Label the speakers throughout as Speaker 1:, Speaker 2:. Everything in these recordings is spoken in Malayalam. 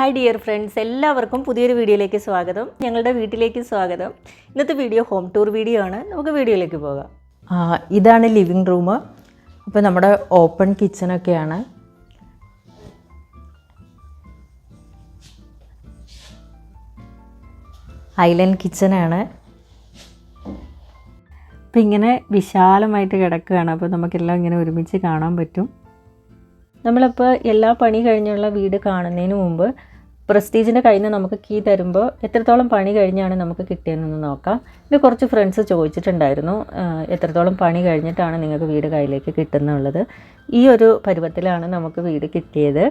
Speaker 1: ഹായ് ഡിയർ ഫ്രണ്ട്സ് എല്ലാവർക്കും പുതിയൊരു വീഡിയോയിലേക്ക് സ്വാഗതം. ഞങ്ങളുടെ വീട്ടിലേക്ക് സ്വാഗതം. ഇന്നത്തെ വീഡിയോ ഹോം ടൂർ വീഡിയോ ആണ്. നമുക്ക് വീഡിയോയിലേക്ക് പോകാം.
Speaker 2: ഇതാണ് ലിവിങ് റൂം അപ്പോൾ നമ്മുടെ ഓപ്പൺ കിച്ചണൊക്കെയാണ് ഐലൻഡ് കിച്ചണാണ്
Speaker 1: അപ്പോൾ ഇങ്ങനെ വിശാലമായിട്ട് കിടക്കുകയാണ്. അപ്പോൾ നമുക്കെല്ലാം ഇങ്ങനെ ഒരുമിച്ച് കാണാൻ പറ്റും. നമ്മളിപ്പോൾ എല്ലാ പണി കഴിഞ്ഞുള്ള വീട് കാണുന്നതിന് മുമ്പ് പ്രസ്റ്റീജിന്റെ കയ്യിൽ നിന്ന് നമുക്ക് കീ തരുമ്പോൾ എത്രത്തോളം പണി കഴിഞ്ഞാണ് നമുക്ക് കിട്ടിയതെന്ന് നോക്കാം. ഇത് കുറച്ച് ഫ്രണ്ട്സ് ചോദിച്ചിട്ടുണ്ടായിരുന്നു. എത്രത്തോളം പണി കഴിഞ്ഞിട്ടാണ് നിങ്ങൾക്ക് വീട് കയ്യിലേക്ക് കിട്ടുന്നുള്ളത്? ഈ ഒരു പരുവത്തിലാണ് നമുക്ക് വീട് കിട്ടിയത്.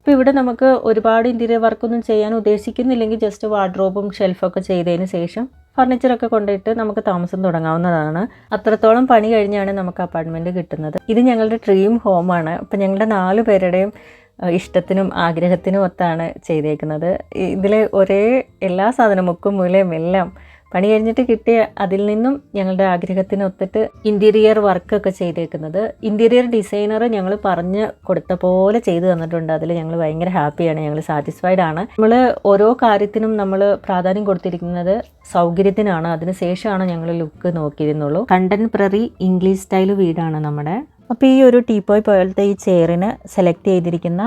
Speaker 1: ഇപ്പോൾ ഇവിടെ നമുക്ക് ഒരുപാട് ഇന്റീരിയർ വർക്കൊന്നും ചെയ്യാൻ ഉദ്ദേശിക്കുന്നില്ലെങ്കിൽ ജസ്റ്റ് വാർഡ്രോബും ഷെൽഫൊക്കെ ചെയ്തതിന് ശേഷം ഫർണിച്ചറൊക്കെ കൊണ്ടിട്ട് നമുക്ക് താമസം തുടങ്ങാവുന്നതാണ്. അത്രത്തോളം പണി കഴിഞ്ഞാണ് നമുക്ക് അപ്പാർട്ട്മെന്റ് കിട്ടുന്നത്. ഇത് ഞങ്ങളുടെ ഡ്രീം ഹോമാണ് അപ്പോൾ ഞങ്ങളുടെ നാല് പേരുടെയും ഇഷ്ടത്തിനും ആഗ്രഹത്തിനും ഒത്താണ് ചെയ്തേക്കുന്നത്. ഇതിൽ ഒരേ എല്ലാ സാധനം മുക്കും മൂലയും എല്ലാം പണി കഴിഞ്ഞിട്ട് കിട്ടിയ അതിൽ നിന്നും ഞങ്ങളുടെ ആഗ്രഹത്തിന് ഒത്തിട്ട് ഇന്റീരിയർ വർക്കൊക്കെ ചെയ്തേക്കുന്നത്. ഇന്റീരിയർ ഡിസൈനർ ഞങ്ങൾ പറഞ്ഞ് കൊടുത്ത പോലെ ചെയ്തു തന്നിട്ടുണ്ട്. അതിൽ ഞങ്ങൾ ഭയങ്കര ഹാപ്പിയാണ് ഞങ്ങൾ സാറ്റിസ്ഫൈഡ് ആണ്. നമ്മൾ ഓരോ കാര്യത്തിനും നമ്മൾ പ്രാധാന്യം കൊടുത്തിരിക്കുന്നത് സൗകര്യത്തിനാണ്. അതിന് ശേഷമാണ് ഞങ്ങൾ ലുക്ക് നോക്കിയിരുന്നുള്ളൂ. കണ്ടൻപ്രറി ഇംഗ്ലീഷ് സ്റ്റൈൽ വീടാണ് നമ്മുടെ.
Speaker 2: അപ്പോൾ ഈ ഒരു ടീപ്പോയ് പോലത്തെ ഈ ചെയറിന് സെലക്ട് ചെയ്തിരിക്കുന്ന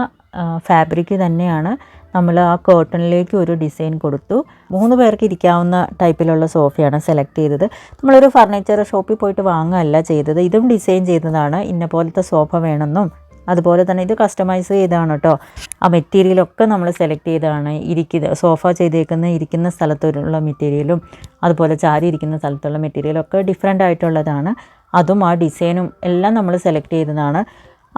Speaker 2: ഫാബ്രിക് തന്നെയാണ് നമ്മൾ ആ കോട്ടണിലേക്ക് ഒരു ഡിസൈൻ കൊടുത്തു. മൂന്ന് പേർക്ക് ഇരിക്കാവുന്ന ടൈപ്പിലുള്ള സോഫയാണ് സെലക്ട് ചെയ്തത്. നമ്മളൊരു ഫർണിച്ചർ ഷോപ്പിൽ പോയിട്ട് വാങ്ങുകയല്ല ചെയ്തത്. ഇതും ഡിസൈൻ ചെയ്തതാണ്. ഇന്ന പോലത്തെ സോഫ വേണമെന്നും. അതുപോലെ തന്നെ ഇത് കസ്റ്റമൈസ് ചെയ്താണ് കേട്ടോ ആ മെറ്റീരിയലൊക്കെ നമ്മൾ സെലക്ട് ചെയ്താണ് ഇരിക്കുന്ന സോഫ ചെയ്തേക്കുന്ന ഇരിക്കുന്ന സ്ഥലത്തുള്ള മെറ്റീരിയലും അതുപോലെ ചാരി ഇരിക്കുന്ന സ്ഥലത്തുള്ള മെറ്റീരിയലൊക്കെ ഡിഫറെന്റ് ആയിട്ടുള്ളതാണ്. അതും ആ ഡിസൈനും എല്ലാം നമ്മൾ സെലക്ട് ചെയ്തതാണ്.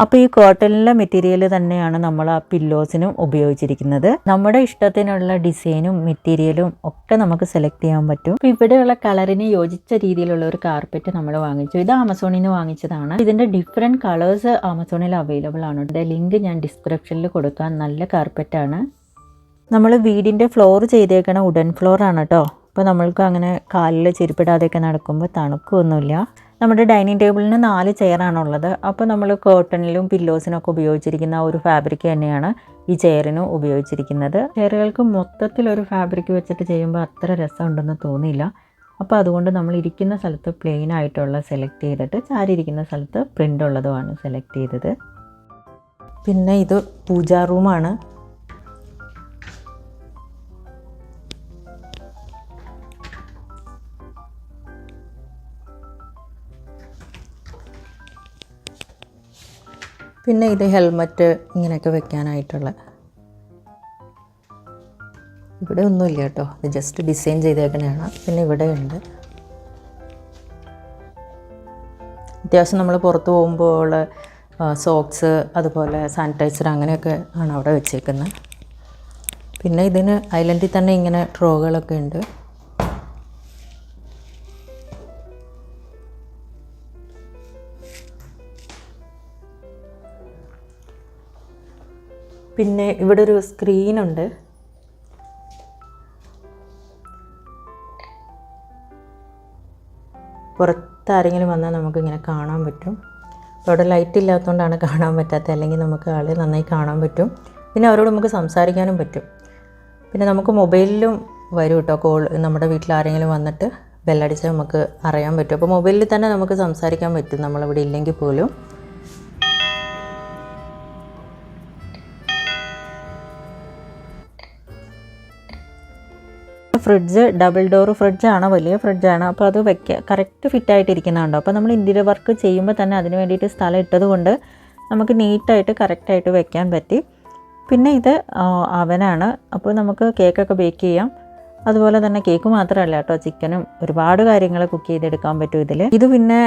Speaker 2: അപ്പോൾ ഈ കോട്ടണിലെ മെറ്റീരിയൽ തന്നെയാണ് നമ്മൾ ആ പില്ലോസിനും ഉപയോഗിച്ചിരിക്കുന്നത്. നമ്മുടെ ഇഷ്ടത്തിനുള്ള ഡിസൈനും മെറ്റീരിയലും ഒക്കെ നമുക്ക് സെലക്ട് ചെയ്യാൻ പറ്റും.
Speaker 1: അപ്പോൾ ഇവിടെയുള്ള കളറിന് യോജിച്ച രീതിയിലുള്ള ഒരു കാർപ്പറ്റ് നമ്മൾ വാങ്ങിച്ചു. ഇത് ആമസോണിൽ നിന്ന് വാങ്ങിച്ചതാണ്. ഇതിന്റെ ഡിഫറെന്റ് കളേഴ്സ് ആമസോണിൽ അവൈലബിൾ ആണ്. ഇതിന്റെ ലിങ്ക് ഞാൻ ഡിസ്ക്രിപ്ഷനിൽ കൊടുക്കാൻ നല്ല കാർപ്പറ്റാണ്
Speaker 2: നമ്മൾ വീടിന്റെ ഫ്ലോർ ചെയ്തേക്കണ ഉഡൻ ഫ്ലോർ ആണ് കേട്ടോ. അപ്പോൾ നമ്മൾക്ക് അങ്ങനെ കാലിൽ ചെരുപ്പിടാതെയൊക്കെ നടക്കുമ്പോൾ തണുക്കൊന്നുമില്ല നമ്മുടെ ഡൈനിങ് ടേബിളിന് നാല് ചെയറാണുള്ളത്. അപ്പോൾ നമ്മൾ കേർട്ടണിലും പില്ലോസിനൊക്കെ ഉപയോഗിച്ചിരിക്കുന്ന ഒരു ഫാബ്രിക് തന്നെയാണ് ഈ ചെയറിനും ഉപയോഗിച്ചിരിക്കുന്നത്. ചെയറുകൾക്ക് മൊത്തത്തിൽ ഒരു ഫാബ്രിക് വെച്ചിട്ട് ചെയ്യുമ്പോൾ അത്ര രസമുണ്ടെന്ന് തോന്നിയില്ല. അപ്പോൾ അതുകൊണ്ട് നമ്മൾ ഇരിക്കുന്ന സ്ഥലത്ത് പ്ലെയിൻ ആയിട്ടുള്ള സെലക്ട് ചെയ്തിട്ട് ചാരി ഇരിക്കുന്ന സ്ഥലത്ത് പ്രിന്റ് ഉള്ളതുമാണ് സെലക്ട് ചെയ്തത്. പിന്നെ ഇത് പൂജാ റൂമാണ് പിന്നെ ഇത് ഹെൽമറ്റ് ഇങ്ങനെയൊക്കെ വെക്കാനായിട്ടുള്ള. ഇവിടെ ഒന്നുമില്ല കേട്ടോ. ഇത് ജസ്റ്റ് ഡിസൈൻ ചെയ്തേക്കണതാണ് പിന്നെ ഇവിടെ ഉണ്ട്. അത്യാവശ്യം നമ്മൾ പുറത്ത് പോകുമ്പോൾ സോക്സ് അതുപോലെ സാനിറ്റൈസർ അങ്ങനെയൊക്കെ ആണ് അവിടെ വെച്ചേക്കുന്നത് പിന്നെ ഇതിന് ഐലൻഡിൽ തന്നെ ഇങ്ങനെ ട്രോകളൊക്കെ ഉണ്ട്. പിന്നെ ഇവിടെ ഒരു സ്ക്രീൻ സ്ക്രീനുണ്ട് പുറത്താരെങ്കിലും വന്നാൽ നമുക്ക് ഇങ്ങനെ കാണാൻ പറ്റും. അവിടെ ലൈറ്റ് ഇല്ലാത്തതുകൊണ്ടാണ് കാണാൻ പറ്റാത്തത് അല്ലെങ്കിൽ നമുക്ക് ആളെ നന്നായി കാണാൻ പറ്റും. പിന്നെ അവരോട് നമുക്ക് സംസാരിക്കാനും പറ്റും. പിന്നെ നമുക്ക് മൊബൈലിലും വരും കേട്ടോ കോൾ നമ്മുടെ വീട്ടിൽ ആരെങ്കിലും വന്നിട്ട് ബെല്ലടിച്ചാൽ നമുക്ക് അറിയാൻ പറ്റും. അപ്പോൾ മൊബൈലിൽ തന്നെ നമുക്ക് സംസാരിക്കാൻ പറ്റും. നമ്മളിവിടെ ഇല്ലെങ്കിൽ പോലും. ഫ്രിഡ്ജ് ഡബിൾ ഡോർ ഫ്രിഡ്ജാണ് വലിയ ഫ്രിഡ്ജാണ് അപ്പോൾ അത് വെക്കുക കറക്റ്റ് ഫിറ്റായിട്ടിരിക്കുന്നുണ്ടോ അപ്പോൾ നമ്മൾ ഇന്റീരിയർ വർക്ക് ചെയ്യുമ്പോൾ തന്നെ അതിന് വേണ്ടിയിട്ട് സ്ഥലം ഇട്ടതുകൊണ്ട് നമുക്ക് നീറ്റായിട്ട് കറക്റ്റായിട്ട് വെക്കാൻ പറ്റി. പിന്നെ ഇത് അവനാണ് അപ്പോൾ നമുക്ക് കേക്കൊക്കെ ബേക്ക് ചെയ്യാം. അതുപോലെ തന്നെ കേക്ക് മാത്രമല്ല കേട്ടോ ചിക്കനും ഒരുപാട് കാര്യങ്ങൾ കുക്ക് ചെയ്തെടുക്കാൻ പറ്റും ഇതിൽ ഇത് പിന്നെ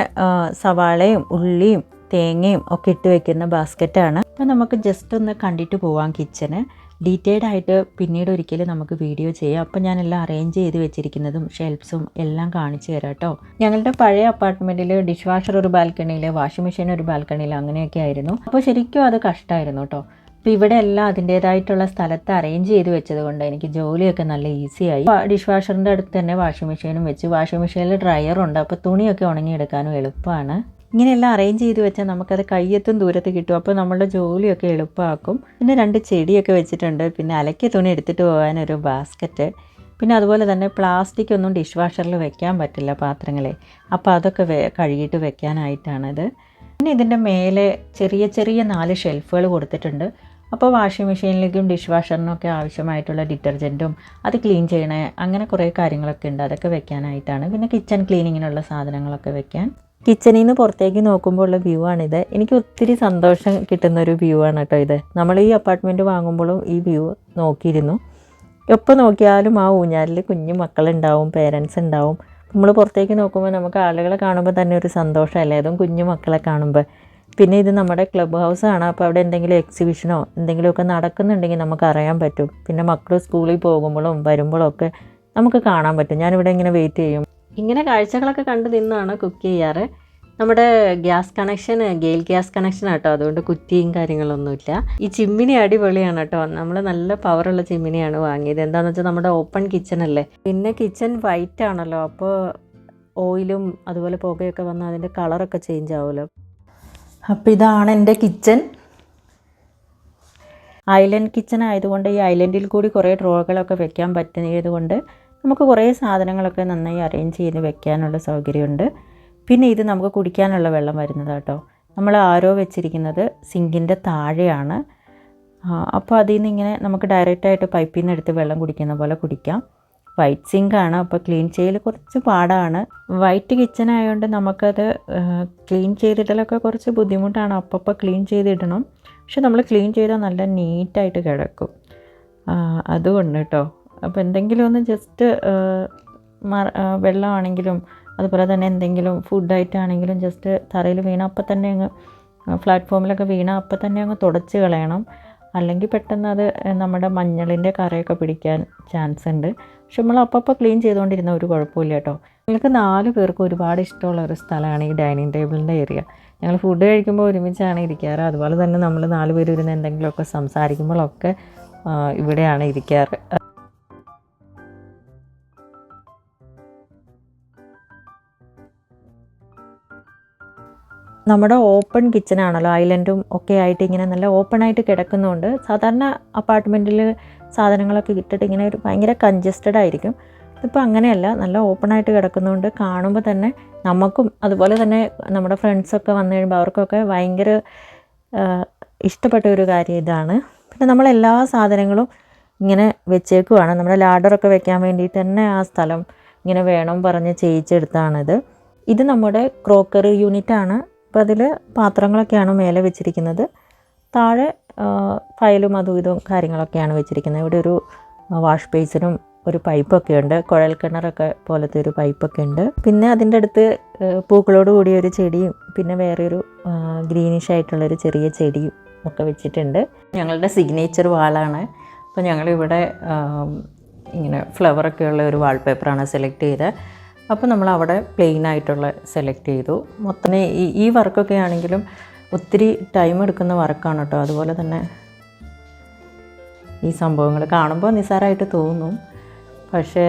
Speaker 2: സവാളയും ഉള്ളിയും തേങ്ങയും ഒക്കെ ഇട്ട് വെക്കുന്ന ബാസ്ക്കറ്റാണ് അപ്പോൾ നമുക്ക് ജസ്റ്റ് ഒന്ന് കണ്ടിട്ട് പോവാം കിച്ചന് ഡീറ്റെയിൽഡ് ആയിട്ട് പിന്നീട് ഒരിക്കലും നമുക്ക് വീഡിയോ ചെയ്യാം. അപ്പോൾ എല്ലാം അറേഞ്ച് ചെയ്ത് വെച്ചിരിക്കുന്നതും ഷെൽഫ്സും എല്ലാം കാണിച്ചു തരാം കേട്ടോ. ഞങ്ങളുടെ പഴയ അപ്പാർട്ട്മെന്റിൽ ഡിഷ് വാഷർ ഒരു ബാൽക്കണിയിൽ വാഷിംഗ് മെഷീൻ ഒരു ബാൽക്കണിയിൽ അങ്ങനെയൊക്കെ ആയിരുന്നു. അപ്പോൾ ശരിക്കും അത് കഷ്ടമായിരുന്നു കേട്ടോ. അപ്പോൾ ഇവിടെ എല്ലാം അതിന്റേതായിട്ടുള്ള സ്ഥലത്ത് അറേഞ്ച് ചെയ്ത് വെച്ചത് കൊണ്ട് എനിക്ക് ജോലിയൊക്കെ നല്ല ഈസിയായി ഡിഷ് വാഷറിന്റെ അടുത്ത് തന്നെ വാഷിംഗ് മെഷീനും വെച്ച്. വാഷിംഗ് മെഷീനിൽ ഡ്രയറുണ്ട് അപ്പോൾ തുണിയൊക്കെ ഉണങ്ങിയെടുക്കാനും എളുപ്പമാണ് ഇങ്ങനെയെല്ലാം അറേഞ്ച് ചെയ്ത് വെച്ചാൽ നമുക്കത് കയ്യെത്തും ദൂരത്ത് കിട്ടും. അപ്പോൾ നമ്മളുടെ ജോലിയൊക്കെ എളുപ്പമാക്കും പിന്നെ രണ്ട് ചെടിയൊക്കെ വെച്ചിട്ടുണ്ട്. പിന്നെ അലക്കിയ തുണി എടുത്തിട്ട് പോകാനൊരു ബാസ്ക്കറ്റ് പിന്നെ അതുപോലെ തന്നെ പ്ലാസ്റ്റിക് ഒന്നും ഡിഷ് വാഷറിൽ വെക്കാൻ പറ്റില്ല പാത്രങ്ങളെ. അപ്പോൾ അതൊക്കെ വെ കഴുകിയിട്ട് വെക്കാനായിട്ടാണിത്. പിന്നെ ഇതിന്റെ മേലെ ചെറിയ ചെറിയ നാല് ഷെൽഫുകൾ കൊടുത്തിട്ടുണ്ട്. അപ്പോൾ വാഷിംഗ് മെഷീനിലേക്കും ഡിഷ് വാഷറിനൊക്കെ ആവശ്യമായിട്ടുള്ള ഡിറ്റർജന്റും അത് ക്ലീൻ ചെയ്യണേ അങ്ങനെ കുറേ കാര്യങ്ങളൊക്കെ ഉണ്ട്. അതൊക്കെ വെക്കാനായിട്ടാണ്. പിന്നെ കിച്ചൺ ക്ലീനിങ്ങിനുള്ള സാധനങ്ങളൊക്കെ വെക്കാൻ. കിച്ചണിൽ നിന്ന് പുറത്തേക്ക് നോക്കുമ്പോൾ ഉള്ള വ്യൂ ആണിത്. എനിക്ക് ഒത്തിരി സന്തോഷം കിട്ടുന്ന ഒരു വ്യൂ ആണ് കേട്ടോ ഇത്. നമ്മൾ ഈ അപ്പാർട്ട്മെന്റ് വാങ്ങുമ്പോഴും ഈ വ്യൂ നോക്കിയിരുന്നു. എപ്പോൾ നോക്കിയാലും ആ ഊഞ്ഞാലിൽ കുഞ്ഞു മക്കളുണ്ടാവും പേരൻസ് ഉണ്ടാവും. നമ്മൾ പുറത്തേക്ക് നോക്കുമ്പോൾ നമുക്ക് ആളുകളെ കാണുമ്പോൾ തന്നെ ഒരു സന്തോഷമല്ലേ? അതും കുഞ്ഞു മക്കളെ കാണുമ്പോൾ പിന്നെ ഇത് നമ്മുടെ ക്ലബ് ഹൗസ് ആണ്. അപ്പോൾ അവിടെ എന്തെങ്കിലും എക്സിബിഷനോ എന്തെങ്കിലുമൊക്കെ നടക്കുന്നുണ്ടെങ്കിൽ നമുക്ക് അറിയാൻ പറ്റും. പിന്നെ മക്കൾ സ്കൂളിൽ പോകുമ്പോഴും വരുമ്പോഴും ഒക്കെ നമുക്ക് കാണാൻ പറ്റും. ഞാനിവിടെ ഇങ്ങനെ വെയിറ്റ് ചെയ്യും.
Speaker 1: ഇങ്ങനെ കാഴ്ചകളൊക്കെ കണ്ടു നിന്നാണ് കുക്ക് ചെയ്യാറ്. നമ്മുടെ gas connection GAIL gas connection ആട്ടോ. അതുകൊണ്ട് കുറ്റിയും കാര്യങ്ങളൊന്നുമില്ല. ഈ ചിമ്മിനി അടിപൊളിയാണ് കേട്ടോ. നമ്മൾ നല്ല പവറുള്ള ചിമ്മിനിയാണ് വാങ്ങിയത്. എന്താണെന്ന് വെച്ചാൽ നമ്മുടെ ഓപ്പൺ കിച്ചൺ അല്ലേ? പിന്നെ കിച്ചൺ വൈറ്റ് ആണല്ലോ. അപ്പോൾ ഓയിലും അതുപോലെ പുകയൊക്കെ വന്നാൽ അതിന്റെ കളറൊക്കെ ചേഞ്ച് ആവുമല്ലോ.
Speaker 2: അപ്പോൾ ഇതാണ് എന്റെ കിച്ചൺ ഐലൻഡ് കിച്ചൺ ആയതുകൊണ്ട് ഈ ഐലൻഡിൽ കൂടി കുറേ ഡ്രോകളൊക്കെ വെക്കാൻ പറ്റുന്നത് കൊണ്ട് നമുക്ക് കുറേ സാധനങ്ങളൊക്കെ നന്നായി അറേഞ്ച് ചെയ്ത് വെക്കാനുള്ള സൗകര്യമുണ്ട്. പിന്നെ ഇത് നമുക്ക് കുടിക്കാനുള്ള വെള്ളം വരുന്നത് കേട്ടോ നമ്മൾ ആരോ വെച്ചിരിക്കുന്നത് സിങ്കിന്റെ താഴെയാണ്. അപ്പോൾ അതിൽ നിന്ന് ഇങ്ങനെ നമുക്ക് ഡയറക്റ്റായിട്ട് പൈപ്പിൽ നിന്ന് എടുത്ത് വെള്ളം കുടിക്കുന്ന പോലെ കുടിക്കാം. വൈറ്റ് സിങ്കാണ് അപ്പോൾ ക്ലീൻ ചെയ്യൽ കുറച്ച് പാടാണ്. വൈറ്റ് കിച്ചൺ ആയതുകൊണ്ട് നമുക്കത് ക്ലീൻ ചെയ്തിടലൊക്കെ കുറച്ച് ബുദ്ധിമുട്ടാണ്. അപ്പപ്പോൾ ക്ലീൻ ചെയ്തിടണം. പക്ഷെ നമ്മൾ ക്ലീൻ ചെയ്താൽ നല്ല നീറ്റായിട്ട് കിടക്കും. അതുകൊണ്ട് കേട്ടോ അപ്പോൾ എന്തെങ്കിലും ഒന്ന് ജസ്റ്റ് വെള്ളമാണെങ്കിലും അതുപോലെ തന്നെ എന്തെങ്കിലും ഫുഡ് ആയിട്ടാണെങ്കിലും ജസ്റ്റ് തറയിൽ വീണ അപ്പം തന്നെ അങ്ങ് പ്ലാറ്റ്ഫോമിലൊക്കെ വീണ അപ്പം തന്നെ അങ്ങ് തുടച്ച് കളയണം. അല്ലെങ്കിൽ പെട്ടെന്ന് അത് നമ്മുടെ മഞ്ഞളിന്റെ കറയൊക്കെ പിടിക്കാൻ ചാൻസ് ഉണ്ട്. പക്ഷെ നമ്മൾ അപ്പപ്പോൾ ക്ലീൻ ചെയ്തുകൊണ്ടിരുന്ന ഒരു കുഴപ്പമില്ല കേട്ടോ. നിങ്ങൾക്ക് നാല് പേർക്ക് ഒരുപാട് ഇഷ്ടമുള്ള ഒരു സ്ഥലമാണ് ഈ ഡൈനിങ് ടേബിളിന്റെ ഏരിയ ഞങ്ങൾ ഫുഡ് കഴിക്കുമ്പോൾ ഒരുമിച്ചാണ് ഇരിക്കാറ്. അതുപോലെ തന്നെ നമ്മൾ നാല് പേര് ഇരുന്ന് എന്തെങ്കിലുമൊക്കെ സംസാരിക്കുമ്പോഴൊക്കെ ഇവിടെയാണ് ഇരിക്കാറ്. നമ്മുടെ ഓപ്പൺ കിച്ചൺ ആണല്ലോ ഐലൻഡും ഒക്കെ ആയിട്ട് ഇങ്ങനെ നല്ല ഓപ്പൺ ആയിട്ട് കിടക്കുന്നതുകൊണ്ട് സാധാരണ അപ്പാർട്ട്മെന്റിൽ സാധനങ്ങളൊക്കെ ഇട്ടിട്ട് ഇങ്ങനെ ഒരു ഭയങ്കര കൺജസ്റ്റഡ് ആയിരിക്കും. ഇതിപ്പോൾ അങ്ങനെയല്ല നല്ല ഓപ്പൺ ആയിട്ട് കിടക്കുന്നതുകൊണ്ട് കാണുമ്പോൾ തന്നെ നമുക്കും അതുപോലെ തന്നെ നമ്മുടെ ഫ്രണ്ട്സൊക്കെ വന്നു കഴിയുമ്പോൾ അവർക്കൊക്കെ ഭയങ്കര ഇഷ്ടപ്പെട്ട ഒരു കാര്യം ഇതാണ്. പിന്നെ നമ്മളെല്ലാ സാധനങ്ങളും ഇങ്ങനെ വെച്ചേക്കുവാണ്. നമ്മുടെ ലാഡറൊക്കെ വെക്കാൻ വേണ്ടിയിട്ട് തന്നെ ആ സ്ഥലം ഇങ്ങനെ വേണം പറഞ്ഞ് ചെയ്യിച്ചെടുത്താണിത്. ഇത് നമ്മുടെ ക്രോക്കറി യൂണിറ്റാണ് അപ്പോൾ അതിൽ പാത്രങ്ങളൊക്കെയാണ് മേലെ വെച്ചിരിക്കുന്നത്. താഴെ ഫയലും അതും ഇതും കാര്യങ്ങളൊക്കെയാണ് വെച്ചിരിക്കുന്നത്. ഇവിടെ ഒരു വാഷ് ബേസിനും ഒരു പൈപ്പൊക്കെ ഉണ്ട്. കുഴൽ കിണറൊക്കെ പോലത്തെ ഒരു പൈപ്പൊക്കെ ഉണ്ട്. പിന്നെ അതിന്റെ അടുത്ത് പൂക്കളോട് കൂടിയ ഒരു ചെടിയും പിന്നെ വേറൊരു ഗ്രീനിഷ് ആയിട്ടുള്ളൊരു ചെറിയ ചെടിയും ഒക്കെ വെച്ചിട്ടുണ്ട്. ഞങ്ങളുടെ സിഗ്നേച്ചർ വാളാണ്. അപ്പോൾ ഞങ്ങളിവിടെ ഇങ്ങനെ ഫ്ലവറൊക്കെ ഉള്ള ഒരു വാൾപേപ്പറാണ് സെലക്ട് ചെയ്തത്. അപ്പോൾ നമ്മൾ അവിടെ പ്ലെയിൻ ആയിട്ടുള്ള സെലക്ട് ചെയ്തു. മൊത്തം ഈ ഈ വർക്കൊക്കെ ആണെങ്കിലും ഒത്തിരി ടൈം എടുക്കുന്ന വർക്കാണ് കേട്ടോ. അതുപോലെ തന്നെ ഈ സംഭവങ്ങൾ കാണുമ്പോൾ നിസ്സാരമായിട്ട് തോന്നും. പക്ഷേ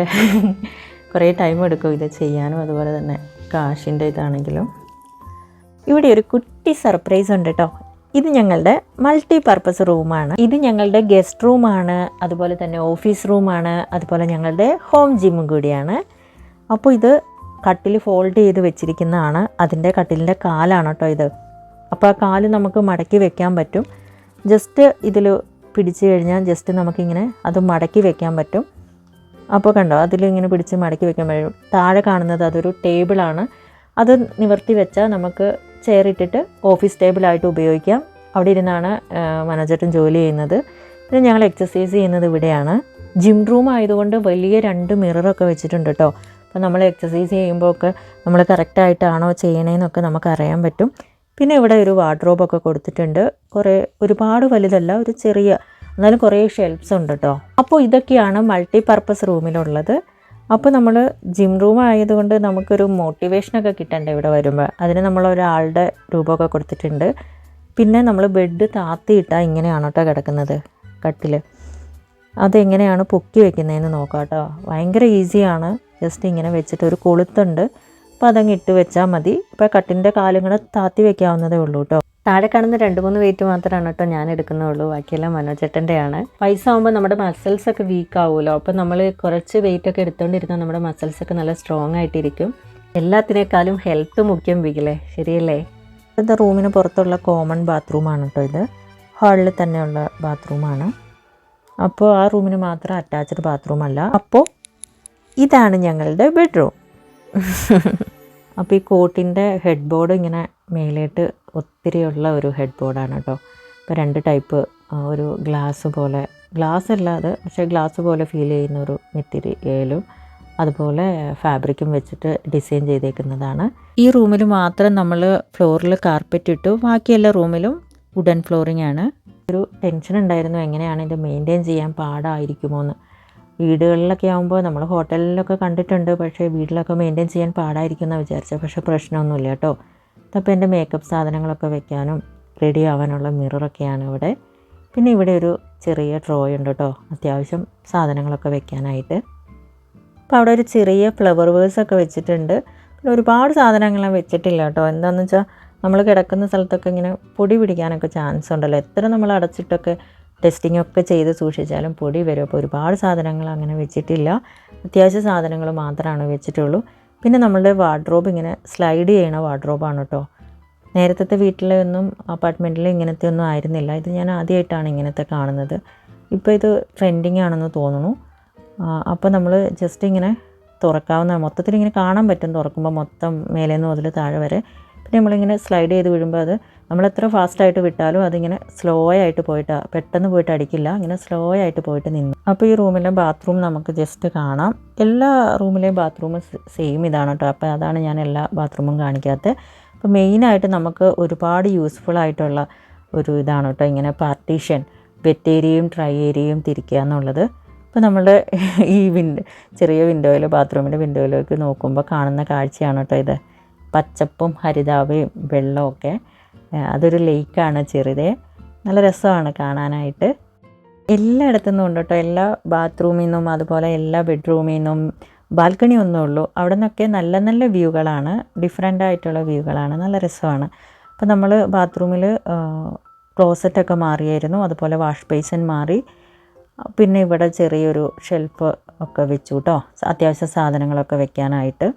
Speaker 2: കുറേ ടൈം എടുക്കും ഇത് ചെയ്യാനും. അതുപോലെ തന്നെ കാശിന്റെ ഇതാണെങ്കിലും. ഇവിടെ ഒരു കുട്ടി സർപ്രൈസ് ഉണ്ട് കേട്ടോ. ഇത് ഞങ്ങളുടെ മൾട്ടി പർപ്പസ് റൂമാണ് ഇത് ഞങ്ങളുടെ ഗസ്റ്റ് റൂമാണ് അതുപോലെ തന്നെ ഓഫീസ് റൂമാണ് അതുപോലെ ഞങ്ങളുടെ ഹോം ജിമ്മും കൂടിയാണ്. അപ്പോൾ ഇത് കട്ടിൽ ഫോൾഡ് ചെയ്ത് വെച്ചിരിക്കുന്നതാണ്. അതിന്റെ കട്ടിലിന്റെ കാലാണ് കേട്ടോ ഇത്. അപ്പോൾ ആ കാൽ നമുക്ക് മടക്കി വെക്കാൻ പറ്റും. ജസ്റ്റ് ഇതിൽ പിടിച്ചു കഴിഞ്ഞാൽ ജസ്റ്റ് നമുക്കിങ്ങനെ അത് മടക്കി വെക്കാൻ പറ്റും. അപ്പോൾ കണ്ടോ അതിലിങ്ങനെ പിടിച്ച് മടക്കി വെക്കാൻ പറ്റും. താഴെ കാണുന്നത് അതൊരു ടേബിളാണ്. അത് നിവർത്തി വെച്ചാൽ നമുക്ക് ചെയർ ഇട്ടിട്ട് ഓഫീസ് ടേബിളായിട്ട് ഉപയോഗിക്കാം. അവിടെ ഇരുന്നാണ് മാനേജറും ജോലി ചെയ്യുന്നത്. പിന്നെ ഞങ്ങൾ എക്സസൈസ് ചെയ്യുന്നത് ഇവിടെയാണ്. ജിം റൂം ആയതുകൊണ്ട് വലിയ രണ്ട് മിററൊക്കെ വെച്ചിട്ടുണ്ട് കേട്ടോ. അപ്പോൾ നമ്മൾ എക്സസൈസ് ചെയ്യുമ്പോൾ ഒക്കെ നമ്മൾ കറക്റ്റായിട്ടാണോ ചെയ്യണേന്നൊക്കെ നമുക്ക് അറിയാൻ പറ്റും. പിന്നെ ഇവിടെ ഒരു വാർഡ്രോബൊക്കെ കൊടുത്തിട്ടുണ്ട്. കുറേ ഒരുപാട് വലുതല്ല ഒരു ചെറിയ എന്നാലും കുറേ ഷെൽഫ്സ് ഉണ്ട് കേട്ടോ അപ്പോൾ ഇതൊക്കെയാണ് മൾട്ടി പർപ്പസ് റൂമിലുള്ളത് അപ്പോൾ നമ്മൾ ജിം റൂം ആയതുകൊണ്ട് നമുക്കൊരു മോട്ടിവേഷനൊക്കെ കിട്ടണ്ടേ ഇവിടെ വരുമ്പോൾ. അതിന് നമ്മൾ ഒരാളുടെ രൂപമൊക്കെ കൊടുത്തിട്ടുണ്ട്. പിന്നെ നമ്മൾ ബെഡ് താത്തിയിട്ടാൽ ഇങ്ങനെയാണ് കേട്ടോ കിടക്കുന്നത്? കട്ടിൽ അതെങ്ങനെയാണ് പൊക്കി വെക്കുന്നതെന്ന് നോക്കാം കേട്ടോ. ഭയങ്കര ഈസിയാണ്. ജസ്റ്റ് ഇങ്ങനെ വെച്ചിട്ട് ഒരു കൊളുത്തുണ്ട്. അപ്പോൾ അതങ്ങ് ഇട്ട് വെച്ചാൽ മതി. ഇപ്പോൾ കട്ടിന്റെ കാലും കൂടെ താത്തി വെക്കാവുന്നതേ ഉള്ളൂ കേട്ടോ.
Speaker 1: താഴെ കാണുന്ന രണ്ട് മൂന്ന് വെയിറ്റ് മാത്രമാണ് കേട്ടോ ഞാൻ എടുക്കുന്നുള്ളൂ ബാക്കിയെല്ലാം മനോജേട്ടന്റെയാണ് പൈസ ആകുമ്പോൾ നമ്മുടെ മസിൽസ് ഒക്കെ വീക്ക് ആവുമല്ലോ. അപ്പോൾ നമ്മൾ കുറച്ച് വെയിറ്റ് ഒക്കെ എടുത്തുകൊണ്ടിരുന്നാൽ നമ്മുടെ മസിൽസ് ഒക്കെ നല്ല സ്ട്രോങ് ആയിട്ടിരിക്കും. എല്ലാത്തിനേക്കാളും ഹെൽത്ത് മുഖ്യം വീക്കില്ലേ ശരിയല്ലേ?
Speaker 2: ഇത് റൂമിന് പുറത്തുള്ള കോമൺ ബാത്റൂമാണ് കേട്ടോ ഇത്. ഹാളിൽ തന്നെയുള്ള ബാത്റൂമാണ് അപ്പോൾ ആ റൂമിന് മാത്രം അറ്റാച്ച്ഡ് ബാത്റൂം അല്ല. അപ്പോൾ ഇതാണ് ഞങ്ങളുടെ ബെഡ്റൂം അപ്പോൾ ഈ കോട്ടിന്റെ ഹെഡ് ബോർഡ് ഇങ്ങനെ മേലേട്ട് ഒത്തിരിയുള്ള ഒരു ഹെഡ് ബോർഡാണ് കേട്ടോ. ഇപ്പോൾ രണ്ട് ടൈപ്പ് ഒരു ഗ്ലാസ് പോലെ. ഗ്ലാസ് അല്ല അത് പക്ഷേ ഗ്ലാസ് പോലെ ഫീൽ ചെയ്യുന്ന ഒരു മെറ്റീരിയലും അതുപോലെ ഫാബ്രിക്കും വെച്ചിട്ട് ഡിസൈൻ ചെയ്തേക്കുന്നതാണ്. ഈ റൂമിൽ മാത്രം നമ്മൾ ഫ്ലോറിൽ കാർപ്പറ്റ് ഇട്ടു. ബാക്കി എല്ലാ റൂമിലും വുഡൻ ഫ്ലോറിംഗ് ആണ്. ഒരു ടെൻഷൻ ഉണ്ടായിരുന്നു. എങ്ങനെയാണ് ഇത് മെയിന്റെയിൻ ചെയ്യാൻ പാടായിരിക്കുമോ എന്ന് വീടുകളിലൊക്കെ ആകുമ്പോൾ നമ്മൾ ഹോട്ടലിലൊക്കെ കണ്ടിട്ടുണ്ട്. പക്ഷേ വീട്ടിലൊക്കെ മെയിന്റെയിൻ ചെയ്യാൻ പാടായിരിക്കും എന്ന് വിചാരിച്ചത് പക്ഷേ പ്രശ്നമൊന്നുമില്ല കേട്ടോ. അപ്പോൾ എന്റെ മേക്കപ്പ് സാധനങ്ങളൊക്കെ വെക്കാനും റെഡി ആവാനുള്ള മിററൊക്കെയാണ് ഇവിടെ. പിന്നെ ഇവിടെ ഒരു ചെറിയ ഡ്രോ ഉണ്ട് കേട്ടോ. അത്യാവശ്യം സാധനങ്ങളൊക്കെ വെക്കാനായിട്ട്. അപ്പോൾ അവിടെ ഒരു ചെറിയ ഫ്ലവർ വേഴ്സൊക്കെ വെച്ചിട്ടുണ്ട്. പിന്നെ ഒരുപാട് സാധനങ്ങളെല്ലാം വെച്ചിട്ടില്ല കേട്ടോ. എന്താണെന്ന് വെച്ചാൽ നമ്മൾ കിടക്കുന്ന സ്ഥലത്തൊക്കെ ഇങ്ങനെ പൊടി പിടിക്കാനൊക്കെ ചാൻസ് ഉണ്ടല്ലോ. എത്ര നമ്മൾ അടച്ചിട്ടൊക്കെ ടെസ്റ്റിംഗ് ഒക്കെ ചെയ്ത് സൂക്ഷിച്ചാലും പൊടി വരും. അപ്പോൾ ഒരുപാട് സാധനങ്ങൾ അങ്ങനെ വെച്ചിട്ടില്ല. അത്യാവശ്യ സാധനങ്ങൾ മാത്രമാണ് വെച്ചിട്ടുള്ളൂ. പിന്നെ നമ്മളുടെ വാർഡ്രോബ് ഇങ്ങനെ സ്ലൈഡ് ചെയ്യണ വാർഡ്രോബാണ് കേട്ടോ നേരത്തെ വീട്ടിലെ ഒന്നും അപ്പാർട്ട്മെന്റിൽ ഇങ്ങനത്തെ ഒന്നും ആയിരുന്നില്ല. ഇത് ഞാൻ ആദ്യമായിട്ടാണ് ഇങ്ങനത്തെ കാണുന്നത്. ഇപ്പോൾ ഇത് ട്രെൻഡിങ് ആണെന്ന് തോന്നുന്നു. അപ്പോൾ നമ്മൾ ജസ്റ്റ് ഇങ്ങനെ തുറക്കാവുന്ന മൊത്തത്തിൽ ഇങ്ങനെ കാണാൻ പറ്റും. തുറക്കുമ്പോൾ മൊത്തം മേലേന്ന് മുതൽ താഴെ വരെ. പിന്നെ നമ്മളിങ്ങനെ സ്ലൈഡ് ചെയ്ത് വീഴുമ്പോൾ അത് നമ്മൾ എത്ര ഫാസ്റ്റായിട്ട് വിട്ടാലും അതിങ്ങനെ സ്ലോ ആയിട്ട് പോയിട്ട് പെട്ടെന്ന് പോയിട്ട് അടിക്കില്ല ഇങ്ങനെ സ്ലോ ആയിട്ട് പോയിട്ട് നിന്നു. അപ്പോൾ ഈ റൂമിലെ ബാത്റൂം നമുക്ക് ജസ്റ്റ് കാണാം. എല്ലാ റൂമിലെയും ബാത്റൂമും സെയിം ഇതാണ് കേട്ടോ അപ്പോൾ അതാണ് ഞാൻ എല്ലാ ബാത്റൂമും കാണിക്കാത്തത് അപ്പോൾ മെയിനായിട്ട് നമുക്ക് ഒരുപാട് യൂസ്ഫുൾ ആയിട്ടുള്ള ഒരു ഇതാണ് കേട്ടോ ഇങ്ങനെ പാർട്ടീഷൻ വെറ്റ് ഏരിയയും ഡ്രൈ ഏരിയയും തിരിക്കുക എന്നുള്ളത്. അപ്പോൾ നമ്മുടെ ഈ വിൻഡോ ചെറിയ വിൻഡോയിൽ ബാത്റൂമിന്റെ വിൻഡോയിലേക്ക് നോക്കുമ്പോൾ കാണുന്ന കാഴ്ചയാണ് കേട്ടോ ഇത്. പച്ചപ്പും ഹരിതാവയും വെള്ളമൊക്കെ. അതൊരു ലേക്കാണ് ചെറുതേ നല്ല രസമാണ് കാണാനായിട്ട്. എല്ലായിടത്തു നിന്നും ഉണ്ട് കേട്ടോ. എല്ലാ ബാത്റൂമിൽ നിന്നും അതുപോലെ എല്ലാ ബെഡ്റൂമിൽ നിന്നും. ബാൽക്കണി ഒന്നേ ഉള്ളൂ. അവിടെ നിന്നൊക്കെ നല്ല നല്ല വ്യൂകളാണ്. ഡിഫറെന്റ് ആയിട്ടുള്ള വ്യൂകളാണ്. നല്ല രസമാണ്. അപ്പോൾ നമ്മൾ ബാത്റൂമിൽ ക്ലോസറ്റൊക്കെ മാറിയായിരുന്നു. അതുപോലെ വാഷ് ബേസിൻ മാറി. പിന്നെ ഇവിടെ ചെറിയൊരു ഷെൽഫ് ഒക്കെ വെച്ചു കേട്ടോ. അത്യാവശ്യ സാധനങ്ങളൊക്കെ വെക്കാനായിട്ട്.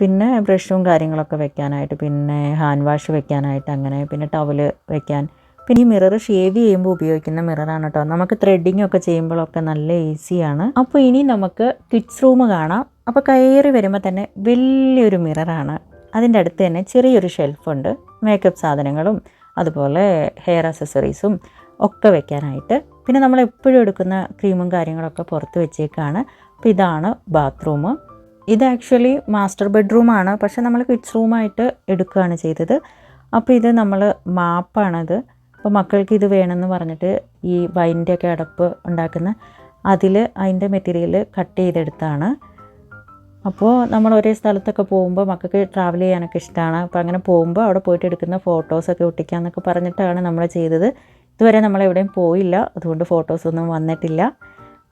Speaker 2: പിന്നെ ബ്രഷും കാര്യങ്ങളൊക്കെ വെക്കാനായിട്ട് പിന്നെ ഹാൻഡ് വാഷ് വെക്കാനായിട്ട് അങ്ങനെ പിന്നെ ടവൽ വെക്കാൻ. പിന്നെ ഈ മിറർ ഷേവ് ചെയ്യുമ്പോൾ ഉപയോഗിക്കുന്ന മിററാണ് കേട്ടോ നമുക്ക് ത്രെഡിങ് ഒക്കെ ചെയ്യുമ്പോഴൊക്കെ നല്ല ഈസിയാണ് അപ്പോൾ ഇനി നമുക്ക് കിഡ്സ് റൂം കാണാം. അപ്പോൾ കയറി വരുമ്പോൾ തന്നെ വലിയൊരു മിററാണ് അതിന്റെ അടുത്ത് തന്നെ ചെറിയൊരു ഷെൽഫുണ്ട് മേക്കപ്പ് സാധനങ്ങളും അതുപോലെ ഹെയർ അസസറീസും ഒക്കെ വെക്കാനായിട്ട്. പിന്നെ നമ്മൾ എപ്പോഴും എടുക്കുന്ന ക്രീമും കാര്യങ്ങളൊക്കെ പുറത്ത് വെച്ചേക്കാണ്. അപ്പോൾ ഇതാണ് ബാത്റൂം ഇത് ആക്ച്വലി മാസ്റ്റർ ബെഡ്റൂമാണ് പക്ഷെ നമ്മൾ കിഡ്സ് റൂമായിട്ട് എടുക്കുകയാണ് ചെയ്തത്. അപ്പോൾ ഇത് നമ്മൾ മാപ്പാണത് അപ്പോൾ മക്കൾക്ക് ഇത് വേണമെന്ന് പറഞ്ഞിട്ട് ഈ വൈന്റെ ഒക്കെ അടപ്പ് ഉണ്ടാക്കുന്ന അതിൽ അതിന്റെ മെറ്റീരിയൽ കട്ട് ചെയ്തെടുത്താണ്. അപ്പോൾ നമ്മൾ ഒരേ സ്ഥലത്തൊക്കെ പോകുമ്പോൾ മക്കൾക്ക് ട്രാവൽ ചെയ്യാനൊക്കെ ഇഷ്ടമാണ് അപ്പോൾ അങ്ങനെ പോകുമ്പോൾ അവിടെ പോയിട്ട് എടുക്കുന്ന ഫോട്ടോസൊക്കെ ഒട്ടിക്കാമെന്നൊക്കെ പറഞ്ഞിട്ടാണ് നമ്മൾ ചെയ്തത്. ഇതുവരെ നമ്മൾ എവിടെയും പോയില്ല. അതുകൊണ്ട് ഫോട്ടോസൊന്നും വന്നിട്ടില്ല.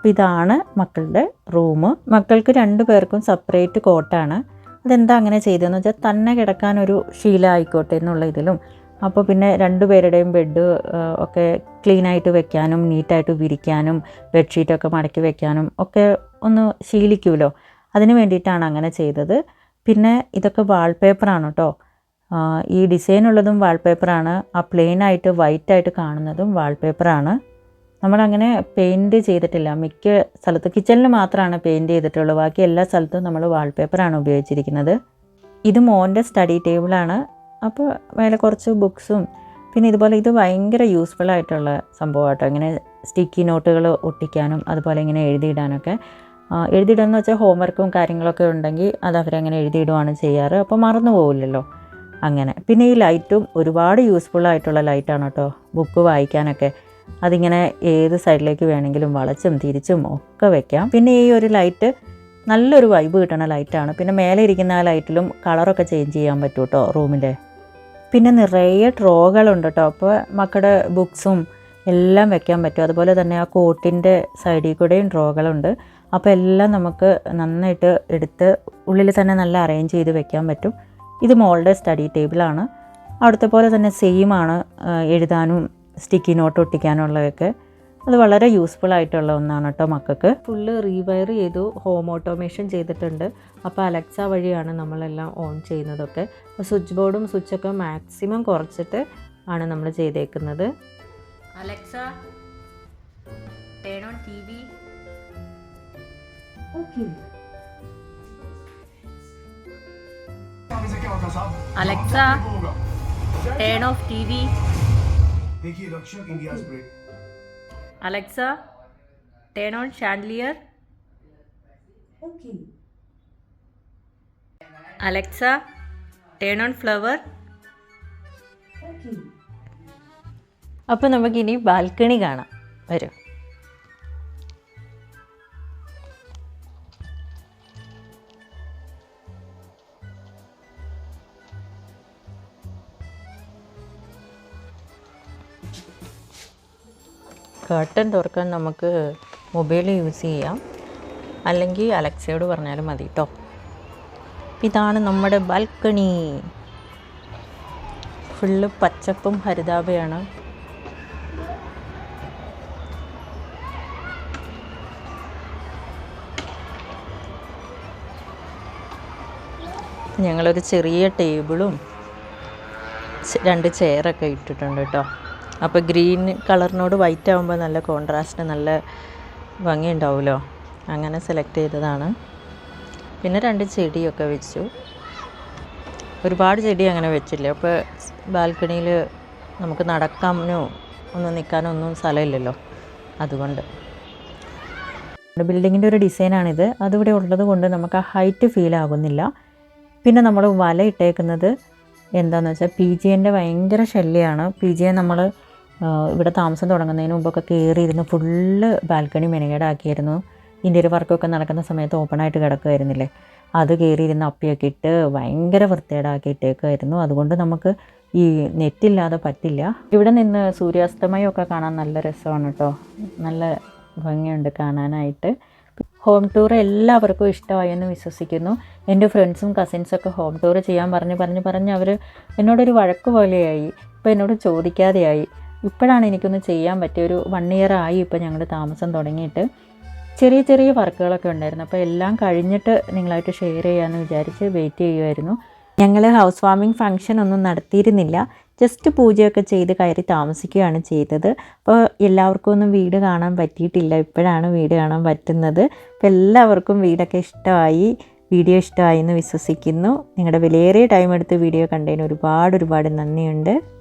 Speaker 2: അപ്പോൾ ഇതാണ് മക്കളുടെ റൂം. മക്കൾക്ക് രണ്ടു പേർക്കും സെപ്പറേറ്റ് കോട്ടാണ് അതെന്താ അങ്ങനെ ചെയ്തതെന്ന് വെച്ചാൽ തന്നെ കിടക്കാൻ ഒരു ശീലമായിക്കോട്ടെ എന്നുള്ള ഇതിലും. അപ്പോൾ പിന്നെ രണ്ടുപേരുടെയും ബെഡ് ഒക്കെ ക്ലീനായിട്ട് വെക്കാനും നീറ്റായിട്ട് വിരിക്കാനും ബെഡ്ഷീറ്റൊക്കെ മടക്കി വെക്കാനും ഒക്കെ ഒന്ന് ശീലിക്കുമല്ലോ അതിന് വേണ്ടിയിട്ടാണ് അങ്ങനെ ചെയ്തത്. പിന്നെ ഇതൊക്കെ വാൾപേപ്പറാണ് കേട്ടോ. ഈ ഡിസൈൻ ഉള്ളതും വാൾപേപ്പറാണ് ആ പ്ലെയിൻ ആയിട്ട് വൈറ്റ് ആയിട്ട് കാണുന്നതും വാൾപേപ്പറാണ് നമ്മളങ്ങനെ പെയിന്റ് ചെയ്തിട്ടില്ല. മിക്ക സ്ഥലത്ത് കിച്ചണിൽ മാത്രമാണ് പെയിന്റ് ചെയ്തിട്ടുള്ളൂ. ബാക്കി എല്ലാ സ്ഥലത്തും നമ്മൾ വാൾപേപ്പറാണ് ഉപയോഗിച്ചിരിക്കുന്നത്. ഇത് മോന്റെ സ്റ്റഡി ടേബിളാണ് അപ്പോൾ മേലെ കുറച്ച് ബുക്സും പിന്നെ ഇതുപോലെ ഇത് ഭയങ്കര യൂസ്ഫുൾ ആയിട്ടുള്ള സംഭവമാട്ടോ. ഇങ്ങനെ സ്റ്റിക്കി നോട്ടുകൾ ഒട്ടിക്കാനും അതുപോലെ ഇങ്ങനെ എഴുതിയിടാനൊക്കെ. എഴുതിയിടുക എന്ന് വെച്ചാൽ ഹോംവർക്കും കാര്യങ്ങളൊക്കെ ഉണ്ടെങ്കിൽ അത് അവരങ്ങനെ എഴുതിയിടുവാണ് ചെയ്യാറ്. അപ്പോൾ മറന്നു പോവില്ലല്ലോ അങ്ങനെ. പിന്നെ ഈ ലൈറ്റും ഒരുപാട് യൂസ്ഫുൾ ആയിട്ടുള്ള ലൈറ്റാണ് കേട്ടോ ബുക്ക് വായിക്കാനൊക്കെ. അതിങ്ങനെ ഏത് സൈഡിലേക്ക് വേണമെങ്കിലും വളച്ചും തിരിച്ചും ഒക്കെ വെക്കാം. പിന്നെ ഈ ഒരു ലൈറ്റ് നല്ലൊരു വൈബ് കിട്ടണ ലൈറ്റാണ് പിന്നെ മേലെ ഇരിക്കുന്ന ആ ലൈറ്റിലും കളറൊക്കെ ചേഞ്ച് ചെയ്യാൻ പറ്റും കേട്ടോ റൂമിന്റെ പിന്നെ നിറയെ ഡ്രോകളുണ്ട് കേട്ടോ അപ്പോൾ മക്കളുടെ ബുക്സും എല്ലാം വെക്കാൻ പറ്റും. അതുപോലെ തന്നെ ആ കോട്ടിന്റെ സൈഡിൽ കൂടെയും ഡ്രോകളുണ്ട് അപ്പോൾ എല്ലാം നമുക്ക് നന്നായിട്ട് എടുത്ത് ഉള്ളിൽ തന്നെ നല്ല അറേഞ്ച് ചെയ്ത് വെക്കാൻ പറ്റും. ഇത് മോളുടെ സ്റ്റഡി ടേബിളാണ് അവിടുത്തെ പോലെ തന്നെ സെയിം ആണ് ആ, എഴുതാനും സ്റ്റിക്കി നോട്ട് ഒട്ടിക്കാനുള്ളതൊക്കെ. അത് വളരെ യൂസ്ഫുൾ ആയിട്ടുള്ള ഒന്നാണ് കേട്ടോ മക്കൾക്ക്.
Speaker 1: ഫുള്ള് റീവയർ ചെയ്തു ഹോം ഓട്ടോമേഷൻ ചെയ്തിട്ടുണ്ട്. അപ്പോൾ അലക്സ വഴിയാണ് നമ്മളെല്ലാം ഓൺ ചെയ്യുന്നതൊക്കെ. അപ്പോൾ സ്വിച്ച് ബോർഡും സ്വിച്ചൊക്കെ മാക്സിമം കുറച്ചിട്ട് ആണ് നമ്മൾ ചെയ്തേക്കുന്നത്.
Speaker 3: Alexa Alexa
Speaker 1: turn off T V
Speaker 3: देखिए Rakshak India break
Speaker 1: Alexa turn on chandelier Alexa turn on flower
Speaker 2: അപ്പോൾ നമുക്കിനി ബാൽക്കണി കാണാം വരും കർട്ടൻ തുറക്കാൻ നമുക്ക് മൊബൈൽ യൂസ് ചെയ്യാം. അല്ലെങ്കിൽ അലക്സയോട് പറഞ്ഞാലും മതി കേട്ടോ ഇതാണ് നമ്മുടെ ബാൽക്കണി ഫുള്ള് പച്ചപ്പും ഹരിതാപയാണ് ഞങ്ങളൊരു ചെറിയ ടേബിളും രണ്ട് ചെയറൊക്കെ ഇട്ടിട്ടുണ്ട് കേട്ടോ അപ്പോൾ ഗ്രീൻ കളറിനോട് വൈറ്റ് ആകുമ്പോൾ നല്ല കോൺട്രാസ്റ്റ് നല്ല ഭംഗി ഉണ്ടാവുമല്ലോ അങ്ങനെ സെലക്ട് ചെയ്തതാണ്. പിന്നെ രണ്ട് ചെടിയൊക്കെ വെച്ചു. ഒരുപാട് ചെടി അങ്ങനെ വെച്ചില്ല. അപ്പോൾ ബാൽക്കണിയിൽ നമുക്ക് നടക്കാനോ ഒന്നും നിൽക്കാനോ ഒന്നും സ്ഥലമില്ലല്ലോ. അതുകൊണ്ട്. ബിൽഡിങ്ങിന്റെ ഒരു ഡിസൈനാണിത്. അതിവിടെ ഉള്ളത് കൊണ്ട് നമുക്ക് ആ ഹൈറ്റ് ഫീൽ ആകുന്നില്ല പിന്നെ നമ്മൾ വല ഇട്ടേക്കുന്നത് എന്താണെന്ന് വെച്ചാൽ പി ജി എന്റെ ഭയങ്കര ശല്യമാണ് പി ജിയെ നമ്മൾ ഇവിടെ താമസം തുടങ്ങുന്നതിന് മുമ്പൊക്കെ കയറിയിരുന്ന് ഫുള്ള് ബാൽക്കണി മെനകേടാക്കിയിരുന്നു ഇന്റീരിയർ വർക്കൊക്കെ നടക്കുന്ന സമയത്ത് ഓപ്പണായിട്ട് കിടക്കുമായിരുന്നില്ലേ അത് കയറിയിരുന്ന് അപ്പിയൊക്കെ ഇട്ട് ഭയങ്കര വൃത്തിയേടാക്കിയിട്ടേക്കായിരുന്നു അതുകൊണ്ട് നമുക്ക് ഈ നെറ്റില്ലാതെ പറ്റില്ല. ഇവിടെ നിന്ന് സൂര്യാസ്തമയമൊക്കെ കാണാൻ നല്ല രസമാണ് കേട്ടോ നല്ല ഭംഗിയുണ്ട് കാണാനായിട്ട്. ഹോം ടൂർ എല്ലാവർക്കും ഇഷ്ടമായി എന്ന് വിശ്വസിക്കുന്നു. എന്റെ ഫ്രണ്ട്സും കസിൻസൊക്കെ ഹോം ടൂർ ചെയ്യാൻ പറഞ്ഞ് പറഞ്ഞ് പറഞ്ഞ് അവർ എന്നോടൊരു വഴക്ക് പോലെയായി. ഇപ്പോൾ എന്നോട് ചോദിക്കാതെയായി. ഇപ്പോഴാണ് എനിക്കൊന്ന് ചെയ്യാൻ പറ്റിയ ഒരു വൺ ഇയർ ആയി ഇപ്പോൾ ഞങ്ങൾ താമസം തുടങ്ങിയിട്ട്. ചെറിയ ചെറിയ വർക്കുകളൊക്കെ ഉണ്ടായിരുന്നു. അപ്പോൾ എല്ലാം കഴിഞ്ഞിട്ട് നിങ്ങളായിട്ട് ഷെയർ ചെയ്യാമെന്ന് വിചാരിച്ച് വെയിറ്റ് ചെയ്യുമായിരുന്നു ഞങ്ങൾ ഹൗസ് വാമിംഗ് ഫംഗ്ഷൻ ഒന്നും നടത്തിയിരുന്നില്ല. ജസ്റ്റ് പൂജയൊക്കെ ചെയ്ത് കയറി താമസിക്കുകയാണ് ചെയ്തത്. അപ്പോൾ എല്ലാവർക്കും ഒന്നും വീട് കാണാൻ പറ്റിയിട്ടില്ല. ഇപ്പോഴാണ് വീട് കാണാൻ പറ്റുന്നത്. അപ്പോൾ എല്ലാവർക്കും വീടൊക്കെ ഇഷ്ടമായി. വീഡിയോ ഇഷ്ടമായി എന്ന് വിശ്വസിക്കുന്നു. നിങ്ങളുടെ വിലയേറിയ ടൈം എടുത്ത് വീഡിയോ കണ്ടതിന് ഒരുപാട് ഒരുപാട് നന്ദിയുണ്ട്.